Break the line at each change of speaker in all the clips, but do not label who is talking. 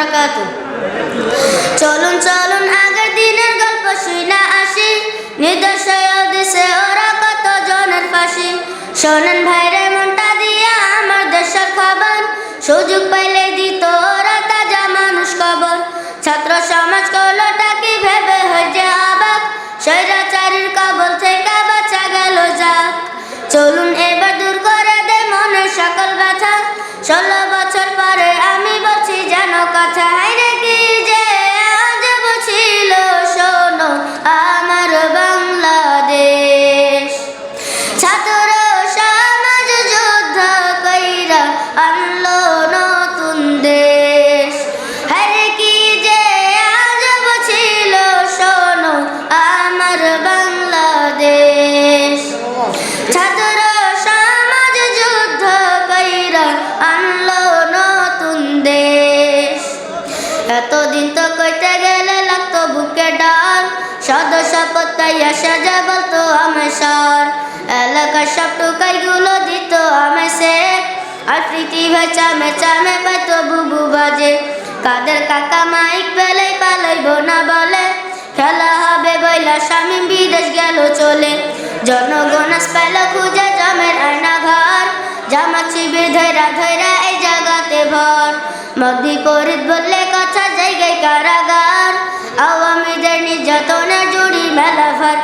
বারাকাতু চলুন চলুন, আগের দিনের গল্প শুই না আসি। নির্দেশে দিছে ওরা কত জনের ফাঁসি? শোনেন ভাইরে, মনটা দিয়া আমার দেশের খবর। সুযোগ পাইলে দিত ওরা তাজা মানুষ খবর ছাত্র সমাজ কলটা কি ভেবে হয়ে যে অবাক? স্বৈরাচারীর ছাত্র সমাজ যুদ্ধ কইরা আনলো নতুন দেশ। এতদিন তো কইতে গেলে লাগতো বুকে ডাল। সদস্য পত্তাইয়া সাজা বলতো এলাকার সব দিত আর চামে পাইতো বুবু বাজে। কাদের কাকা মাইক পেলে পাইল খুঁজে জমের আয়না ঘর। জামা শিবির ধৈরা ধৈরা এই জায়গাতে ভর। মদি পরিত বললে কথা জায়গায় কারাগার। আওয়ামীদের নির্যাতনে জুড়ি মেলা ভার।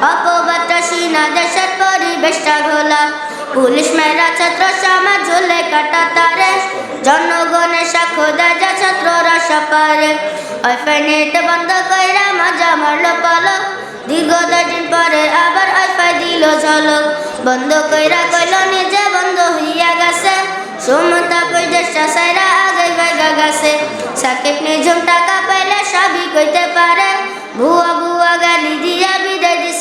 পোলা অপবাদটা সিনা দেশের পরিবেশটা ঘোলা। পুলিশ মেয়েরা ছাত্র সমাজ ঝুলে কাটা তারে। জনগণের সাক্ষ্য দেয় যা ছাত্ররা সপারে। ওয়াইফাই নেট বন্ধ কইরা মজা মারলো পলক। দীর্ঘ দিন পরে আবার ওয়াইফাই দিল ঝলক। বন্ধ কইরা কইল, নিজে বন্ধ হইয়া গেছে। সুমতা কই দেশটা সাইরা আগে গাইগা গেছে। সাকিব নিঝুম টাকা পাইলে সবই কইতে পারে। ভুয়া ভুয়া গালি দিয়া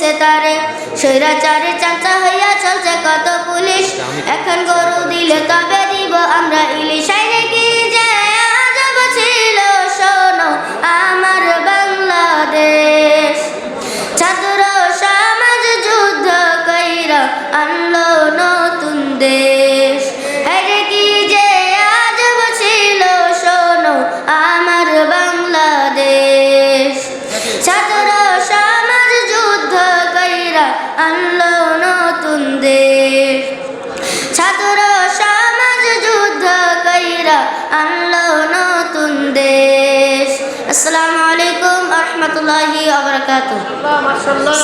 দিছে তারে। স্বৈরাচারে চাচা হইয়া চলছে কত পুলিশ। এখন গরু দিলে তবে দিব আমরা ইলিশ। আসসালামু আলাইকুম রহমতুল্লাহি আবরাকাতুহ
মাশাআল্লাহ